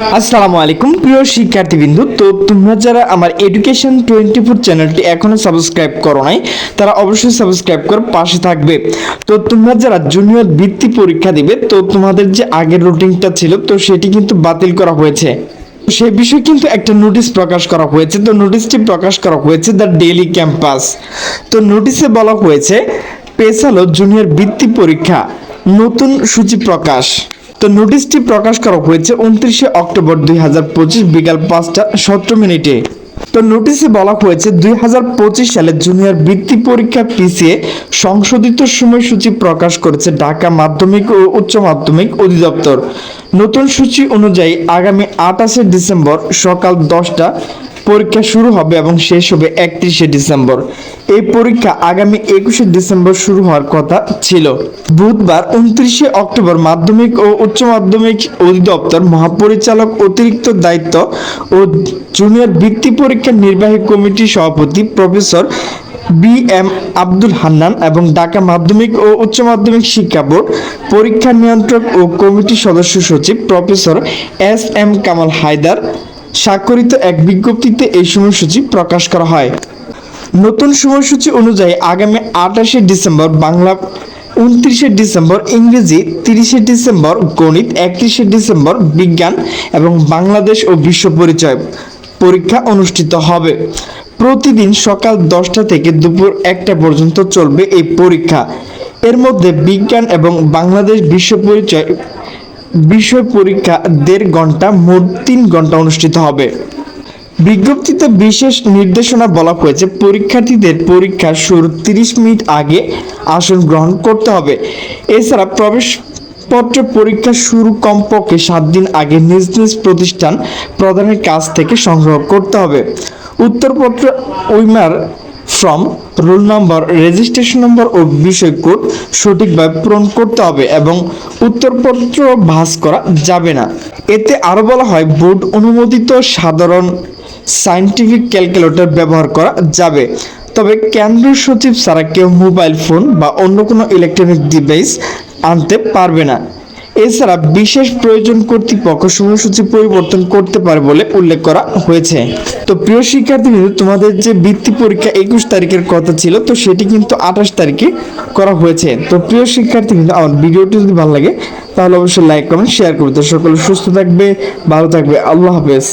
আসসালামু আলাইকুম, প্রিয় শিক্ষার্থীবৃন্দু। তো তোমরা যারা আমার এডুকেশন টোয়েন্টি ফোর চ্যানেলটি এখনও সাবস্ক্রাইব করো নাই, তারা অবশ্যই সাবস্ক্রাইব করে পাশে থাকবে। তো তোমরা যারা জুনিয়র বৃত্তি পরীক্ষা দিবে, তো তোমাদের যে আগের রুটিনটা ছিল, তো সেটি কিন্তু বাতিল করা হয়েছে। সে বিষয়ে কিন্তু একটা নোটিশ প্রকাশ করা হয়েছে। তো নোটিশটি প্রকাশ করা হয়েছে দ্য ডেইলি ক্যাম্পাস তো নোটিশে বলা হয়েছে পেশালো জুনিয়র বৃত্তি পরীক্ষা, নতুন সূচি প্রকাশ। তো নোটিশটি প্রকাশ করা হয়েছে উনত্রিশে অক্টোবর দুই হাজার পঁচিশ বিকাল পাঁচটা সতেরো মিনিটে। তো নোটিশে বলা হয়েছে দুই হাজার পঁচিশ সালে জুনিয়র বৃত্তি পরীক্ষা পিছিয়ে সংশোধিত সময়সূচি প্রকাশ করেছে ঢাকা মাধ্যমিক ও উচ্চ মাধ্যমিক অধিদপ্তর। নতুন সূচি অনুযায়ী আগামী আঠাশে ডিসেম্বর সকাল দশটা পরীক্ষা শুরু হবে এবং শেষ হবে একত্রিশে ডিসেম্বর। এই পরীক্ষা আগামী একুশে ডিসেম্বর শুরু হওয়ার কথা ছিল। বুধবার উনত্রিশে অক্টোবর মাধ্যমিক ও উচ্চ মাধ্যমিক অধিদপ্তর মহাপরিচালক অতিরিক্ত দায়িত্ব ও জুনিয়র বৃত্তি পরীক্ষা নির্বাহী কমিটির সভাপতি professor B M Abdul Hannan এবং ঢাকা মাধ্যমিক ও উচ্চ মাধ্যমিক শিক্ষা বোর্ড পরীক্ষা নিয়ন্ত্রক ও কমিটির সদস্য সচিব professor S M Kamal Haider স্বাক্ষরিত এক বিজ্ঞপ্তিতে এই সময়সূচি প্রকাশ করা হয়। নতুন সময়সূচি অনুযায়ী আগামী আঠাশে ডিসেম্বর বাংলা, উনত্রিশে ডিসেম্বর ইংরেজি, তিরিশে ডিসেম্বর গণিত, একত্রিশে ডিসেম্বর বিজ্ঞান এবং বাংলাদেশ ও বিশ্ব পরিচয় পরীক্ষা অনুষ্ঠিত হবে। প্রতিদিন সকাল দশটা থেকে দুপুর একটা পর্যন্ত চলবে এই পরীক্ষা। এর মধ্যে বিজ্ঞান এবং বাংলাদেশ বিশ্ব পরিচয় বিষয় পরীক্ষা দেড় ঘণ্টা মোট তিন ঘণ্টা অনুষ্ঠিত হবে। বিজ্ঞপ্তিতে বিশেষ নির্দেশনা বলা হয়েছে, পরীক্ষার্থীদের পরীক্ষার শুরু তিরিশ মিনিট আগে আসন গ্রহণ করতে হবে। এছাড়া প্রবেশপত্র পরীক্ষা শুরু কমপক্ষে সাত দিন আগে নিজ নিজ প্রতিষ্ঠান প্রদানের কাছ থেকে সংগ্রহ করতে হবে। উত্তরপত্র উইমার form roll number registration number ও বিষয় কোড সঠিকভাবে পূরণ করতে হবে এবং উত্তরপত্র ভাস করা যাবে না। এতে আরও বলা হয়, বোর্ড অনুমোদিত সাধারণ সায়েন্টিফিক ক্যালকুলেটর ব্যবহার করা যাবে। তবে কেন্দ্রীয় সচিব ছাড়া কেউ মোবাইল ফোন বা অন্য কোনো ইলেকট্রনিক ডিভাইস আনতে পারবে না। এছাড়া বিশেষ প্রয়োজন কর্তৃপক্ষ সময়সূচি পরিবর্তন করতে পারে বলে উল্লেখ করা হয়েছে। তো প্রিয় শিক্ষার্থী তোমাদের যে বৃত্তি পরীক্ষা একুশ তারিখের কথা ছিল, তো সেটি কিন্তু আঠাশ তারিখে করা হয়েছে। তো প্রিয় শিক্ষার্থী কিন্তু আমার ভিডিওটি যদি ভালো লাগে, তাহলে অবশ্যই লাইক কমেন্ট শেয়ার করবে। তো সকলে সুস্থ থাকবে, ভালো থাকবে। আল্লাহ হাফেজ।